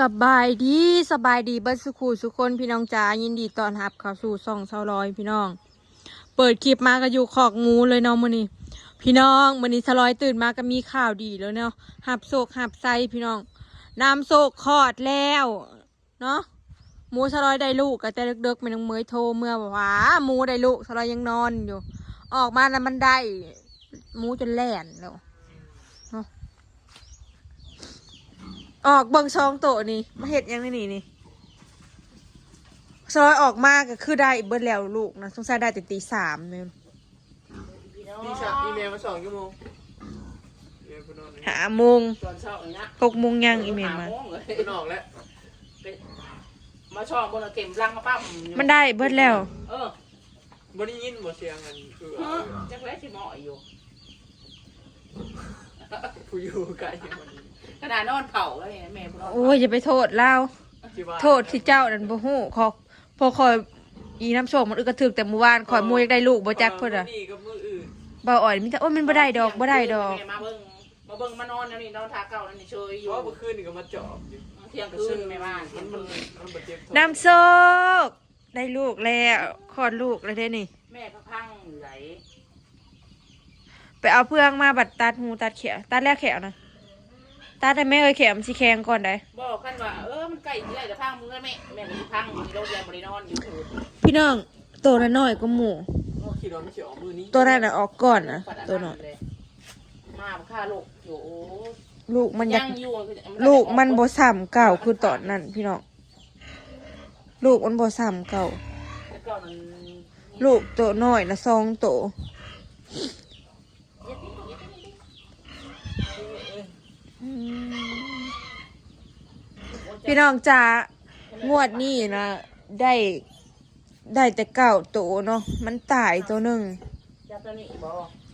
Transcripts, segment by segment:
สบายดีสบายดีเบิดสุขูสุคนพี่น้องจ๋ายินดีต้อนรับเข้าสู่ซ่องเซาลอยพี่น้อง เปิดคลิปมาก็อยู่ขอกงูเลยเนาะมื้อนี้พี่น้องมื้อนี้สลอยตื่นมาก็มีข่าวดีแล้วเนาะหับโศกหับไส้พี่น้องน้ำโศกคลอดแล้วเนาะหมูสลอยได้ลูกก็แต่เด็กๆมันยังเมยโทรเมื่อว่า หมูได้ลูกสลอยยังนอนอยู่ ออกมาแล้วมันได้หมูจนแล่นแล้ว ออกเบิ่งซองโตะนี่มาเห็ดหยังนี่นี่นี่ซอยออกมาก็คือได้เบิดแล้วลูกนะสงสัยได้แต่ตีสามเนี่ยนี่ฉากอีเมลมาสองชั่วโมงเรียนคุณนอนเลยหาโมงตอนเช้าอย่างเงี้ยหกโมงยังอีเมลมาหโงเลยคุณออกแล้วมาชอบบนเข็มรังมาปั้มอยู่มันได้เบิดแล้ว เออบ่ได้ยินบ่เสียงกันคือเออจักแรกที่หมออยู่ผู้อยู่ไกลมัน ขนาดนอนเผาเลยแม่พูดโอ้ยอย่าไปโทษเล่าที่ว่าโทษที่เจ้านั่นบ่ฮู้ขอพอคอยอีน้ำโชคมันอึกกระถึกแต่เมื่อวานคอยมูอยากได้ลูกบ่จักเพิ่นอะนี่กับมืออื่นเบาอ่อยมิแต่โอ้ยมันบ่ได้ดอกบ่ได้ดอกแม่มาเบิ่งมาเบิ่งมานอนแล้วนี่นอนทาเก่าแล้วนี่เชยอเพยู่ราะเมื่อคืนนี่ก็มาจอบอยู่เที่ยงคืนแม่บ้านมันมันมันบ่เจ็บท้องน้ำโชคได้ลูกแล้วคลอดลูกแล้วเด้นี่ แม่พะพังไหลไปเอาเพื่องมาบัดตัดหูตัดแขวตัดแล้วแขวนะ ตัดได้ไหมเอ้ยแขวมันสิแข็งก่อนได้บอกกันว่าเออมันใกล้ที่ไรแต่พังมือแม่แม่มันพังอยู่ที่โรงเรียนบริโนอนอยู่คือพี่น้องตัวละน้อยก็หมูเขาคิดว่าไม่ใช่ออกมือนี้ตัวนั้นน่ะออกก่อนนะตัวน้อยมาฆ่าลูกอยู่โอ้ลูกมันอยัยากงอยู่ลูกมันบ่ซ้ำเก่าคือตอนนั้นพี่น้องลูกมันบ่ซ้ำเก่า แล้วก็มันลูกตัวน้อยละสองตัวอืม พี่น้องจ๋างวดนี้นะได้ได้แต่เก้าตัวเนาะมันตายตัวหนึ่งจับตัวนี้บ่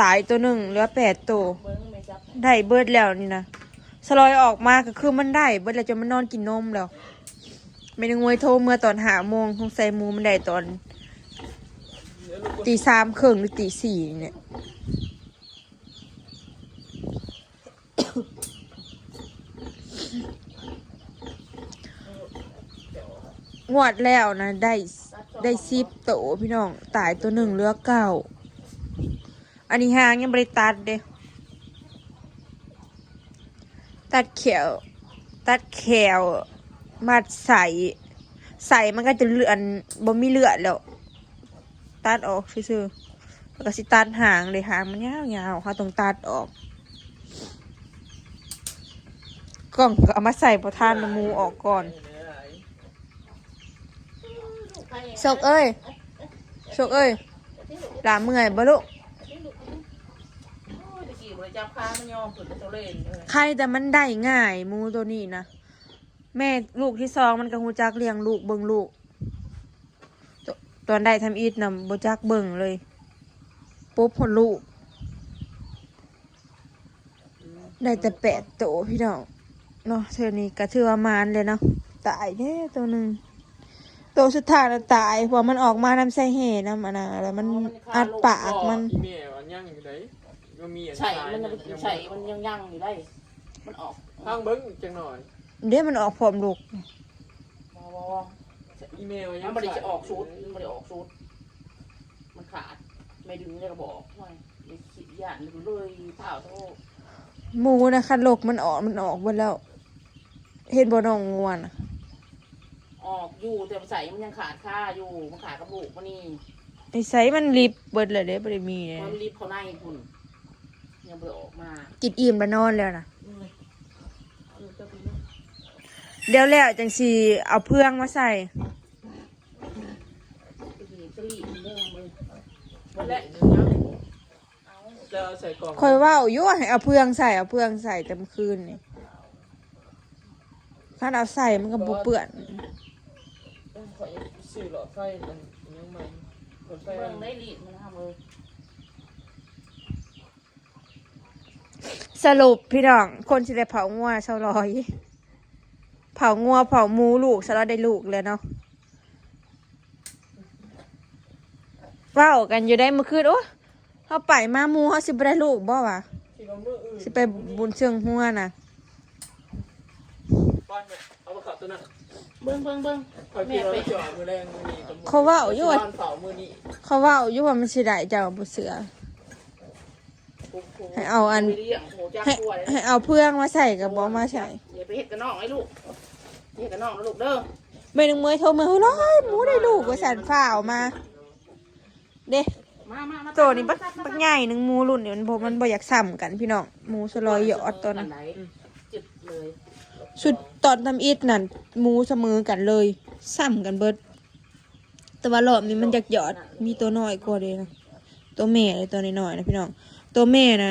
ตายตัวหนึ่งเหลือแปดตัวเบิ้งไม่จับได้เบิดแล้วนี่นะสลอยออกมาก็คือมันได้เบิดแล้วจนมันนอนกินนมแล้วไม่ได้งวยโทรเมื่อตอนหาโมงคงใส่หมูมันได้ตอนตีสามครึ่งหรือตีสี่เนี่ย งวดแล้วนะได้ได้สิบโตวพี่น้อง ตายตัวหนึ่งเลือเก้าอันนี้หางยังบริตัดเด้ตัดแขวตัดแขวมัดใส่ใส่มันก็จะเลือนบ่มีเลือดแล้ว ตัดออกซื่อๆแล้วก็สิตัดหางเลยหางมันยาวๆเขาต้องตัดออกกล่องก็เอามาใส่ประทานมูออกก่อน โชกเอ้ยโชกเอ้ยหลาเมื่อยบ่ลูกตะกี้บริจับค้ามันเล่นเลยใครแต่มันได้ง่ายมูตัวนี้นะแม่ลูกที่สองมันก็หูจักเลี้ยงลูกเบิ่งลูก ตอนได้ทำอีทนะบ่จักเบิ่งเลย ปุ๊บพอลูก ได้แต่แปดโตวพี่น้องเนาะเธอนี้ก็ถือว่ามานเลยเนาะตายแน่ตัวหนึ่ง ตัวสุดท้ายน่ะตายเพราะมันออกมาน้ำใส่เหน้ำอันน่ะแล้วมันอัดปากมัน อีเมลอันยังอยู่ไหนก็มีอันใส่ซ้ายมันยังใส่มันยังยั่งอยู่ได้ มันออกทางเบิ้งจังหน่อยเดี๋ยวมันออกพร้อมลูกมออีเมลยัมันงไม่ได้จะออกชุดมันไม่ได้ออกชุดมันขาด ไม่ดึงเลยก็บอกว่าอย่าขี้ยานเลยเปล่าโทษหมูนะคันโลกมันออกมันออกหมดแล้ว เห็นบ่น้องงวนอะ ออกอยู่แต่ใส่มันยังขาดค่าอยู่มันขาดกระบุกมันนี่ไอ้ไสมันลิบเบิดเลยเด้บ่ได้มีเลยมันรีบเขาในคุณยังไม่ได้ออกมากินอิ่มแล้วนอนแล้วนะเดี๋ยวแล้วจังสิเอาเพื่องมาใส่จะรีบเรื่องมือวันแรกจะใส่กล่องคอยเว่าอยู่ว่าให้เอาเพื่องใส่เอาเพื่องใส่แต่เมื่อคืนนี่ถ้าเอาใส่มันก็บ่เปื้อน ขอสื่อหลอดไฟมันยังไงหลอดไฟเมืองได้รีบมันทำเลยสรุปพี่น้อง คนที่ได้เผางัวเชาร้อย เผางัวเผาหมูลูกสารได้ลูกเลยเนาะเว้ากันอยู่ได้เมื่อคืนโอ้เขาไปมาหมูเขาสิบ่ได้ลูกบ่วะที่เราเมื่ออื่นสิไปบุญเชิงหัวน่ะ ป้อนเนี่ยเอามาขับตัวนั้นเบิ้งเบิ้งเบิ้งคอยพี่เราจอดมือแรงมือนี้กับมือเขาเว่าอยู่ว่าบ้านเสามือนี้เขาเว่าอยู่ว่ามันสิได้เจ้าบุเสือ ให้เอาอันไปเลี้ยงโหจักให้กล้วยให้เอาเพื่องมาใส่กับบอมาใส่อย่าไปเฮ็ดกับน้องไอ้ลูกเฮ็ดกับน้องนะลูกเด้อเมนึงเมยโทรมาเฮ้ยน้อยหมูได้ลูกว่าสันฝ่าวมา เด้มามามาตัวนี้บักบักใหญ่หนึ่งหมูรุ่นนี่มันบ่มันบ่อยากซ้ำกันพี่น้องหมูสลอยหยอดตัวนั้นไหนจุดเลย สุดตอนทำอิดนั่นหมูเสมอกันเลยซ้ำกันเบิด แต่ว่ารอบนี้มันอยากหยอดมีตัวน้อยกว่าเลยนะตัวแม่เลยตัวน้อยๆนะพี่น้องตัวแม่น่ะ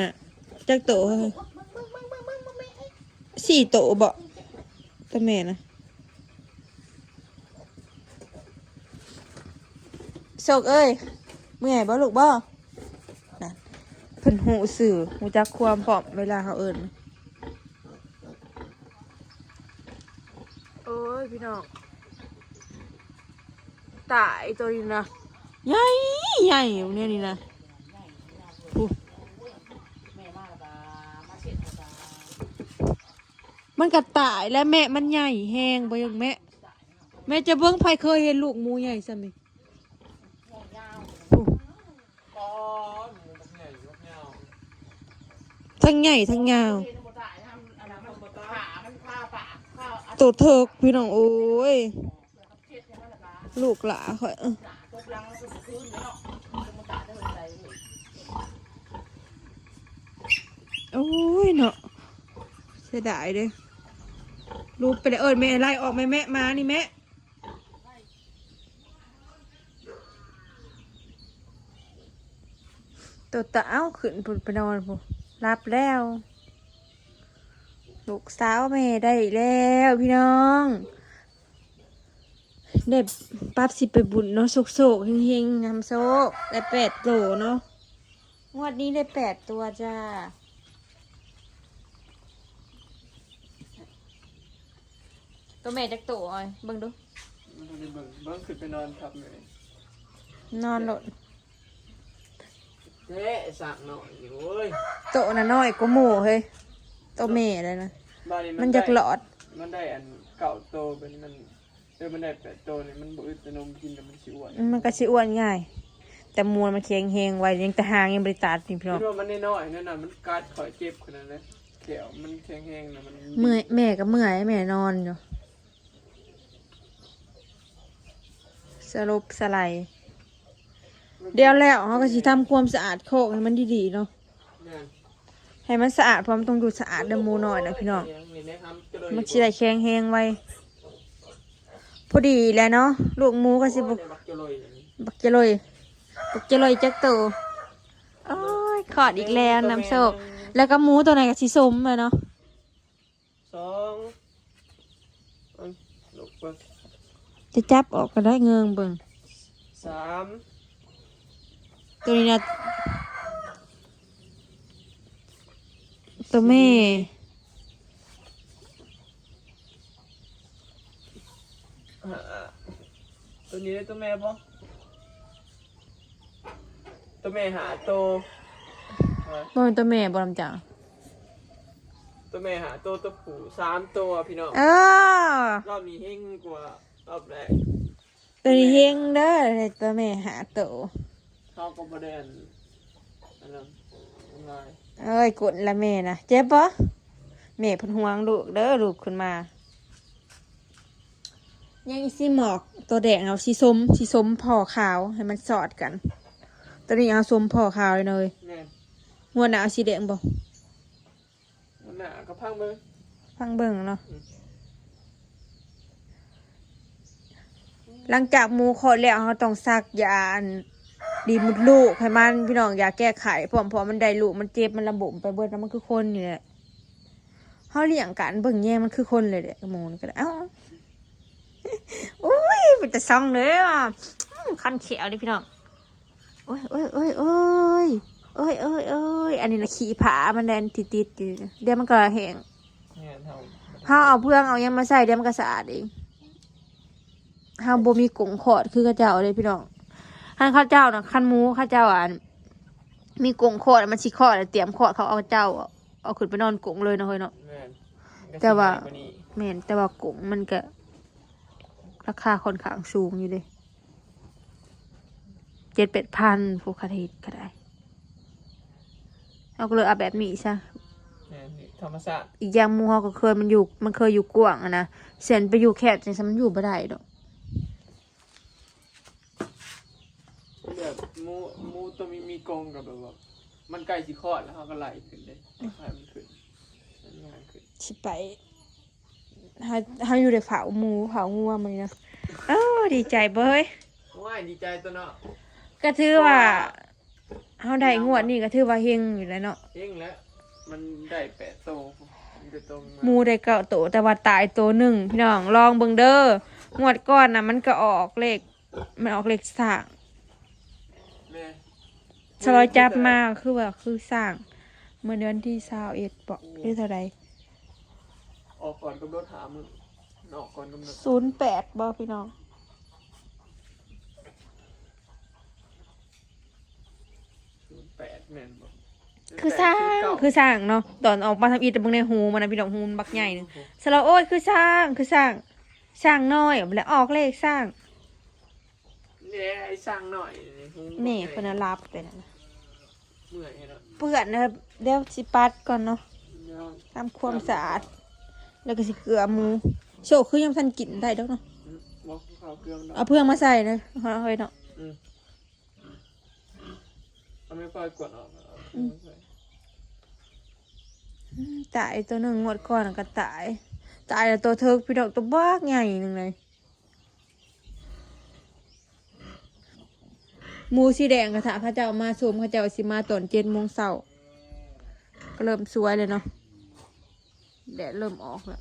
จักโตสี่โตบ่ตัวแม่นะโศกเอ้ยเมื่อยบ่ลูกบ่นะเพิ่นหูสื่อหูจักความพร้อมเวลาเขาเอิ้น โอ้ยพี่น้องตายตัวนี้นะใหญ่ใหญ่เนี่ยนี่นะมันก็ตายแล้วแม่มันใหญ่แห้งไปยังแม่แม่จะเบิ้งไผเคยเห็นลูกหมูใหญ่ซะมั้ยห่วงยาวอู้ป้อนหมูบักใหญ่บักยาวทั้งใหญ่ทั้งยาว ตัวเถิกพี่น้องโอ้ย ลูกหลาค่อยโอ้ยเนาะเสียดายเด้ลูกไปเลยเอิญแม่ไล่ออกแม่แม่มานี่แม่ตัวตาเอ้าขึ้นไปนอนพุ่นรับแล้ว ลูกสาวแม่ได้แล้วพี่น้องได้ปั๊บสิไปบุญเนาะโศกโศกๆเฮงๆนำโศกได้แปดโตเนาะงวดนี้ได้แปดตัวจ้าตัวแม่จักโตอ้อยเบิ่งดูมันจะเบิ่งเบิ่งขึ้นไปนอนทับเลยนอนหลดเจ๊สั่งหน่อยอยู่เว้ยโตน่ะน้อยกว่าหมู่เฮ้ย โตแม่เลยนะบ้านนี้มันอยากหลอด มันได้อันเก่าโตเป็นมันเออมันได้แปดโตเนี่ยมันบ่อึดแต่นมกินแล้วมันสิอ้วนมันก็สิอ้วนง่าย แต่มวลมันแข็งแหงไว้ยังแต่หางยังบริตาดนี่พี่น้องคิดว่ามันน้อยๆนั่นน่ะมันกัดข่อยเจ็บขนาดนั้นเขียวมันแข็งแห้งนะมันเมื่อยแม่ก็เมื่อยแม่นอนอยู่สลบสไลด์เดี๋ยวแล้วเขาก็สิทำความสะอาดโคกให้มันดีๆเนาะเนี่ย ให้มันสะอาดเพราะมันต้องดูสะอาดเดอหมูหน่อยนะพี่น้องนี่นะครับจะเลยมันสิได้แข็งแหงไว้พอดีแหล้วเนาะลูกหมูก็สิบโอ้ยบักจะเลยอย่างนี้บักเจลอยบักเจลอยจักโตโอ้ยขอดอีกแล้วน้ำโชคแล้วก็หมูตัวไหนกับสีส้มเลยเนาะสองอันลูกเบิ่งจะจับออกก็ได้เงิงเบิ่งสามตัวนี้นะ ตัวแม่ห้าตัวนี้ได้ตัวแม่ปะตัวแม่หาโตวบ่เป็นตัวแม่บ่ลำจังตัวแม่หาโตตัวผู้สามตัวพี่น้องเออรอบนี้เฮงกว่ารอบแรกตัวนี้เฮงเด้อตัวแม่หาโตเข้าก็ประเด็นอันนั้นอะไร เอ้ยกดละแม่นะเจ็บปะแม่เพิ่นห่วงลูกเด้อลูกขึ้นมา ยังอีสีหมอกตัวแดงเอาสีส้มสีส้มผ่อขาวให้มันสอดกัน ตัวนี้เอาส้มผ่อขาวเลยเลยแม่นงวดหน้าเอาสีแดงบ่มันหนากระพังเบิ้งฟังเบิ่งเนาะหลังจากหมูคลอดแล้วเขาต้องซักยาอัน ดีมุดลูกให้มันพี่น้องอยากแก้ไขพร้อมพอมันได้ลูกมันเจ็บมันระบมไปเบิดแล้วมันคือคนนี่แหละเขาเลี้ยงกันเบิ่งแย่มันคือคนเลยแหละหมูนี่ก็ได้เอ้าอุ้ยมันจะซ่องเลยอะอื้อคันเขียวดิพี่น้องโอ้ยโอ้ยโอ้ยโอ้ยโอ้ยโอ้ยโอ้ยอันนี้นะขี้ผามันแดนติดๆอยู่เดี๋ยวมันก็แห้งเนี่ยเท่าเอาเพื่องเอายังมาใส่เดี๋ยวมันก็สะอาดเองเฮาบ่มีกงขอดคือเข้าเจ้าเลยพี่น้อง คันเข้าเจ้าน่ะคันหมูเข้าเจ้าอะมีกงขอดมันสิขอดแล้วเตรียมขอดเขาเอาเจ้าเอาเอาขึ้นไปนอนกงเลยเนาะเฮ้ยเนาะแม่นแต่ว่ากระสีใหญ่กนี้แม่นแต่ว่ากงมันก็ราคาค่อนข้างสูงอยู่เลยเจ็ดเป็ดพันผู้คาเทศก็ได้ เอาก็เลยเอาแบบนี้ซะเนี่ยนี่ธรรมศาสตร์อีกอย่างหมูเฮาก็เคยมันอยู่ มันเคยอยู่กว้างอะนะเสียนไปอยู่แคบจังซะมันอยู่บ่ได้ดอก แบบหมูหมูตัวมีมีกรงกับแบบว่า มันใกล้สิคลอดแล้วเขาก็ไหลขึ้นเลยให้มันขึ้นมันง่ายขึ้นสิไปเฮาเฮาอยู่ในเผาหมูเผางัวมันนะเออดีใจเบ้ยง่ายดีใจตัวเนาะก็ถือว่าเฮาได้งวดนี่ก็ถือว่าเฮงอยู่แล้วเนาะเองแล้วมันได้แปดโตมันจะตรงหมูได้เก้าตัวแต่ว่าตายตัวหนึ่งพี่น้องลองเบิ่งเด้องวดก่อนน่ะมันก็ออกเลขมันออกเลขสร้างแม่ สลอยจับมาคือว่าคือสร้าง เมื่อเดือนที่21บอกหรือเท่าใดออกก่อนกำหนดหามึงออกก่อนกำหนด08บ่พี่น้องแปดแม่นบ่คือสร้างคือสร้างเนาะตอนออกมาทำอีแต่เบิ่งในหูมันนะพี่น้องหูมันบักใหญ่หนึงสลอยโอ้ยคือสร้างคือสร้าง สร้างน้อยแล้วออกเลขสร้าง เนี่ยไอ้สร้างหน่อยแม่เพิ่นนะรับไปนั่นน่ะเมื่อยแล้วเปื้อนนะครับเดี๋ยวสิปัดก่อนเนาะเดี๋ยวทำความสะอาด แล้วก็สิเกลือหมูโชคคือยังทันกินได้ดอกเนาะบอกเขาเครื่องเนาะเอาเพื่องมาใส่นะเฮ้ยเนาะ อืมเอาไม่ค่อยกดออกเอาเครื่องใส่อืมตายตัวหนึ่งงวดก่อนก็ตาย ตายแล้วตัวเทิกพี่ดอกตัวบ้ากใหญ่หนึ่งเลย หมูสีแดงกระทะเข้าเจ้ามาชมเข้าเจ้าสิมาตอนเจ็ดโมงเช้าก็เริ่มสวยเลยเนาะแดดเริ่มออกแล้ว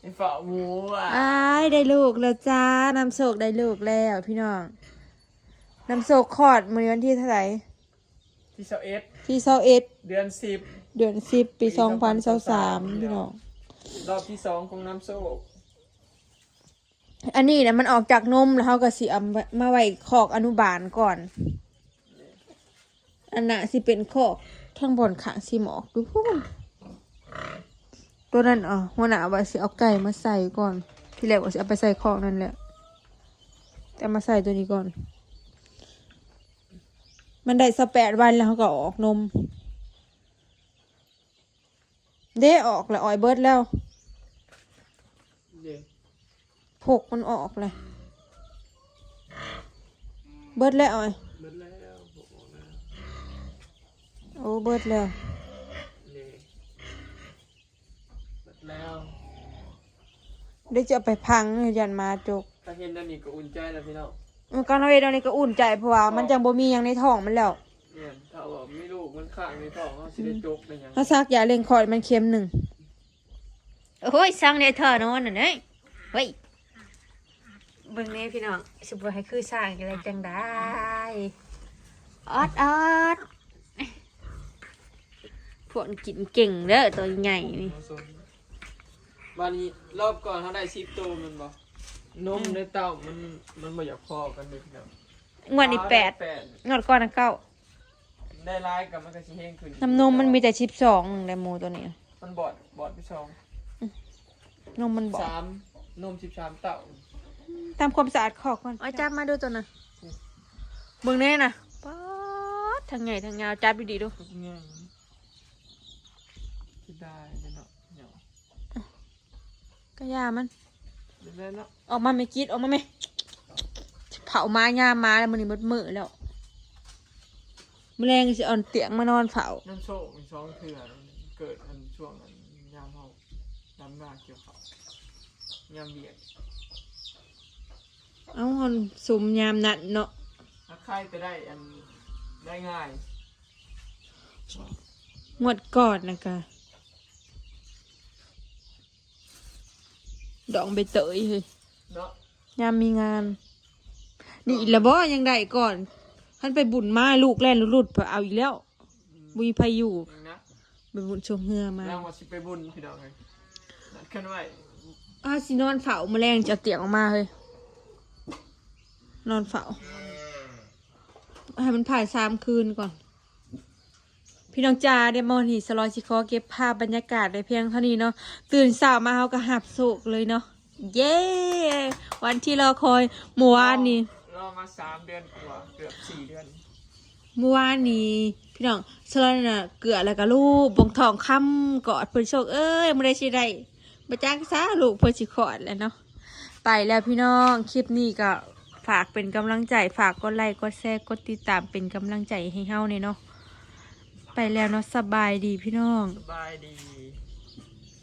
ไอ้ฝ่าหมูอะอ้ายได้ลูกแล้วจ้านำโศกได้ลูกแล้วพี่น้องนำโศกคลอดมื้อวันที่เท่าไหร่ที่เสาเอสที่เศร้าเอ็ดเดือนสิบเดือนสิบปีปีสองพันสาม2023พี่น้องรอบที่สองของน้ำโซ่ อันนี้นะมันออกจากนมแล้วเขาก็สิเอามาไว้คอกอนุบาลก่อน อันน่ะสิเป็นคอกทั้งบนขางสิหมอกดูพุ่นตัวนั้นเอะหัวหน้าว่าสิเอาไก่มาใส่ก่อน ที่แรกว่าสิเอาไปใส่คอกนั่นแหละ แต่มาใส่ตัวนี้ก่อน มันได้สแปดวันแล้วเขาก็ออกนม เด้ออกแล้วออยเบิร์ดแล้ว ผกมันออกเลย เบิดแล้วออยเบิดแล้วบอกแล้วโอ้เบิดแล้วนี่เบิดแล้วเดี๋ยวจะเอาไปพังเลยยันมาจก ถ้าเห็นอันนี้ก็อุ่นใจแล้วพี่น้องมันก็น้อยตอนนี้ก็อุ่นใจเพราะว่ามันจังบ่มีหยังในท้องมันแล้วเนี่ยถ้าว่าไม่ลูกมันข้างในท้องเขาสิได้จกเป็นหยังถ้าซักยาเร่งคลอดมันเค็มหนึ่ง โอ้ยสั่งเนี่ยเธอนอนน่ะเนยเฮ้ย เบิ่งนี่พี่น้องสิบ่ให้คือสร้างอะไรจังได้ออดออดพวกกินเก่งเด้อตัวใหญ่นี่วันนี้รอบก่อนเขาได้ชิปโตมันบอกนมในเต้ามันมันบ่อยากพอกันเลยพี่น้องงวดนี้แปดแปดงวดก่อนนะเก้าได้ร้ายกับมันก็สิแห้งขึ้นน้ำนมมันมีแต่ชิปสองในหมูตัวนี้ มันบอดบอดไปสองนมมันบอกสามนมสิบสามเต้า ทำความสะอาดคอกก่อนเอาจับมาดูตัวน่ะเบิ่งแน่น่ะป๊าดทางใหญ่ทางยาวจับดีๆดูทุกอย่างคิดได้เลยเนาะเนาะก็ยามันเล่นๆเนาะออกมาไม่กิดออกมาไหมเผามายามาแล้วมันนี่มดมือแล้วแมลงสิเอ่อนเตียงมานอนเผาน้ำโชคมีสองเถื่อเกิดอันช่วงอันยามเขาดำหน้าเกี่ยวเขายามเบียด เอาหอนสุมยามนัดเนาะถ้าใครจะได้อันได้ง่ายงวดก่อนนะกะดองใบเตยเฮ้ยเนาะยามมีงาน นี่อีกและบ่ยังได้ก่อนท่านไปบุญมาลูกแล่นรุดๆเพื่อเอาอีกแล้วบุยพายุยังนะไปบุญชมเฮือมาแล้วว่าสิไปบุญพี่น้องเลยนัดกันไว้ อ้าวสินอนเฝ้าแมลงจะเอาเตียงออกมาเฮ้ย นอนเฝ้าให้มันผ่ายสามคืนก่อน พี่น้องจ๋าเดยวมอนนี่สลอยสิขอเก็บภาพบรรยากาศได้เพียงเท่านี้เนาะตื่นเช้ามาเฮาก็หับโศกเลยเนาะเย้วันที่รอคอยเมื่อวานนี้รอมาสามเดือนกว่าเกือบสี่เดือนเมื่อวานนี้พี่น้องสลอยน่ะเกลือแล้วก็ลูกบงทองคำกอดเพิ่นโชคเอ้ยบ่ได้สิได้บ่จ้างซาลูกเพิ่นสิขอดแล้วเนาะไปแล้วพี่น้องคลิปนี้ก็ ฝากเป็นกำลังใจฝากกดไลค์กดแชร์กดติดตามเป็นกำลังใจให้เฮาเนี่ยเนาะไปแล้วเนาะสบายดีพี่น้อง สบายดี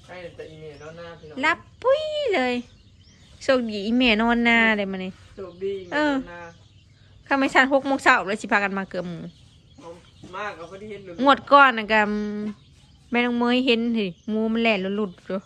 ใช่แต่อีเมลแล้วหน้าพี่น้องรับปุ้ยเลยโชคดีอีเมนอนหน้าเลยมาเนี่ยโชคดีอีเมเอลอหน้าข้าไม่ชันหกโมงเช้าเลยสิพากันมาเกือบหมูเอามากเอาพอดีเห็นหรืองวดก้อนนะกับแม่น้องเมยเห็นสิหมูมันแหล่นหลุดๆอยู่